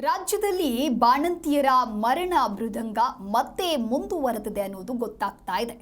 ರಾಜ್ಯದಲ್ಲಿ ಬಾಣಂತಿಯರ ಮರಣ ಮೃದಂಗ ಮತ್ತೆ ಮುಂದುವರೆದಿದೆ ಅನ್ನೋದು ಗೊತ್ತಾಗ್ತಾ ಇದೆ.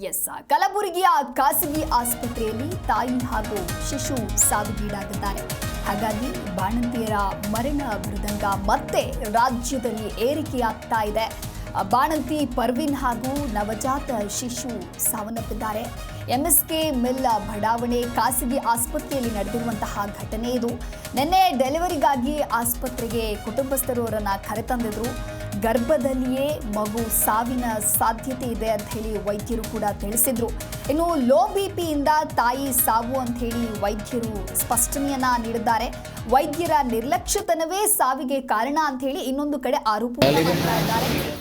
ಎಸ್, ಕಲಬುರಗಿಯ ಖಾಸಗಿ ಆಸ್ಪತ್ರೆಯಲ್ಲಿ ತಾಯಿ ಹಾಗೂ ಶಿಶು ಸಾವಿಗೀಡಾಗಿದ್ದಾರೆ. ಹಾಗಾಗಿ ಬಾಣಂತಿಯರ ಮರಣ ಮೃದಂಗ ಮತ್ತೆ ರಾಜ್ಯದಲ್ಲಿ ಏರಿಕೆಯಾಗ್ತಾ ಇದೆ. ಬಾಣಂತಿ ಪರ್ವಿನ್ ಹಾಗೂ ನವಜಾತ ಶಿಶು ಸಾವನ್ನಪ್ಪಿದ್ದಾರೆ. ಎಂಎಸ್ಕೆ ಮಿಲ್ ಬಡಾವಣೆ ಖಾಸಗಿ ಆಸ್ಪತ್ರೆಯಲ್ಲಿ ನಡೆದಿರುವಂತಹ ಘಟನೆ ಇದು. ನಿನ್ನೆ ಡೆಲಿವರಿಗಾಗಿ ಆಸ್ಪತ್ರೆಗೆ ಕುಟುಂಬಸ್ಥರು ಅವರನ್ನು ಕರೆತಂದಿದ್ರು. ಗರ್ಭದಲ್ಲಿಯೇ ಮಗು ಸಾವಿನ ಸಾಧ್ಯತೆ ಇದೆ ಅಂತ ಹೇಳಿ ವೈದ್ಯರು ಕೂಡ ತಿಳಿಸಿದ್ರು. ಇನ್ನು ಲೋ ಬಿ ಪಿಯಿಂದ ತಾಯಿ ಸಾವು ಅಂತ ಹೇಳಿ ವೈದ್ಯರು ಸ್ಪಷ್ಟನೆಯನ್ನ ನೀಡಿದ್ದಾರೆ. ವೈದ್ಯರ ನಿರ್ಲಕ್ಷ್ಯತನವೇ ಸಾವಿಗೆ ಕಾರಣ ಅಂತ ಹೇಳಿ ಇನ್ನೊಂದು ಕಡೆ ಆರೋಪ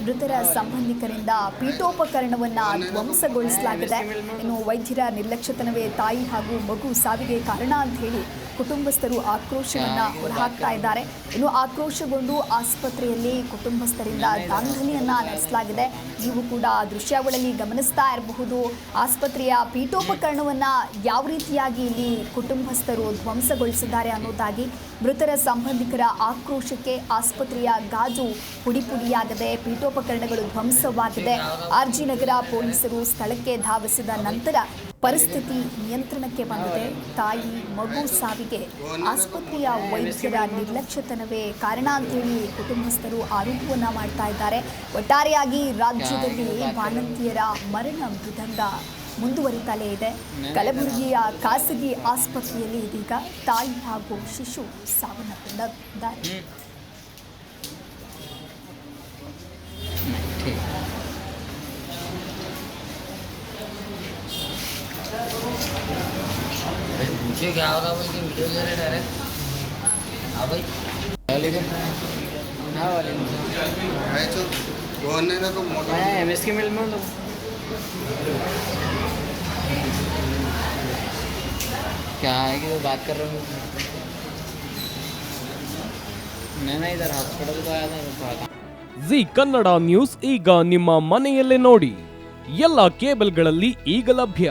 ಮೃತರ ಸಂಬಂಧಿಕರಿಂದ ಪೀಠೋಪಕರಣವನ್ನ ಧ್ವಂಸಗೊಳಿಸಲಾಗಿದೆ. ಇನ್ನು ವೈದ್ಯರ ನಿರ್ಲಕ್ಷ್ಯತನವೇ ತಾಯಿ ಹಾಗೂ ಮಗು ಸಾವಿಗೆ ಕಾರಣ ಅಂತ ಹೇಳಿ ಕುಟುಂಬಸ್ಥರು ಆಕ್ರೋಶವನ್ನ ಹೊರಹಾಕ್ತಾ ಇದ್ದಾರೆ. ಇನ್ನು ಆಕ್ರೋಶಗೊಂಡು ಆಸ್ಪತ್ರೆಯಲ್ಲಿ ಕುಟುಂಬಸ್ಥರಿಂದ ದಾಂಧಲಿಯನ್ನ ನಡೆಸಲಾಗಿದೆ. ನೀವು ಕೂಡ ದೃಶ್ಯಗಳಲ್ಲಿ ಗಮನಿಸ್ತಾ ಇರಬಹುದು. ಆಸ್ಪತ್ರೆಯ ಪೀಠೋಪಕರಣವನ್ನ ಯಾವ ರೀತಿಯಾಗಿ ಇಲ್ಲಿ ಕುಟುಂಬಸ್ಥರು ಧ್ವಂಸಗೊಳಿಸಿದ್ದಾರೆ ಅನ್ನೋದಾಗಿ ಮೃತರ ಸಂಬಂಧಿಕರ ಆಕ್ರೋಶಕ್ಕೆ ಆಸ್ಪತ್ರೆಯ ಗಾಜು ಪುಡಿ ಪುಡಿಯಾಗದೆ ಪೀಠೋಪಕರಣಗಳು ಧ್ವಂಸವಾಗಿದೆ. ಆರ್ಜಿನಗರ ಪೊಲೀಸರು ಸ್ಥಳಕ್ಕೆ ಧಾವಿಸಿದ ನಂತರ ಪರಿಸ್ಥಿತಿ ನಿಯಂತ್ರಣಕ್ಕೆ ಬಂದಿದೆ. ತಾಯಿ, ಮಗು ಸಾವಿಗೆ ಆಸ್ಪತ್ರೆಯ ವೈದ್ಯರ ನಿರ್ಲಕ್ಷ್ಯತನವೇ ಕಾರಣ ಅಂತೇಳಿ ಕುಟುಂಬಸ್ಥರು ಆರೋಪವನ್ನ ಮಾಡ್ತಾ ಇದ್ದಾರೆ. ಒಟ್ಟಾರೆಯಾಗಿ ರಾಜ್ಯದಲ್ಲಿ ಬಾಣಂತಿಯರ ಮರಣ ಮೃದಂಗ ಮುಂದುವರಿತಲೇ ಇದೆ. ಕಲಬುರಗಿಯ ಖಾಸಗಿ ಆಸ್ಪತ್ರೆಯಲ್ಲಿ ಇದೀಗ ತಾಯಿ ಹಾಗೂ ಶಿಶು ಸಾವನ್ನಪ್ಪಿದ್ದಾರೆ भाई पूछे क्या होगा भाई कि वीडियो ले रहे डायरेक्ट हाँ भाई वालेकुम हाँ वालेकुम है तो गवर्नर को मोटर मैं एम एस के मिल में हूँ तो क्या है कि तो बात कर रहे हो मैं ना इधर हॉस्पिटल को आया था तो थोड़ा काम ಜಿ ಕನ್ನಡ ನ್ಯೂಸ್ ಈಗ ನಿಮ್ಮ ಮನೆಯಲ್ಲೇ ನೋಡಿ ಎಲ್ಲ ಕೇಬಲ್ಗಳಲ್ಲಿ ಈಗ ಲಭ್ಯ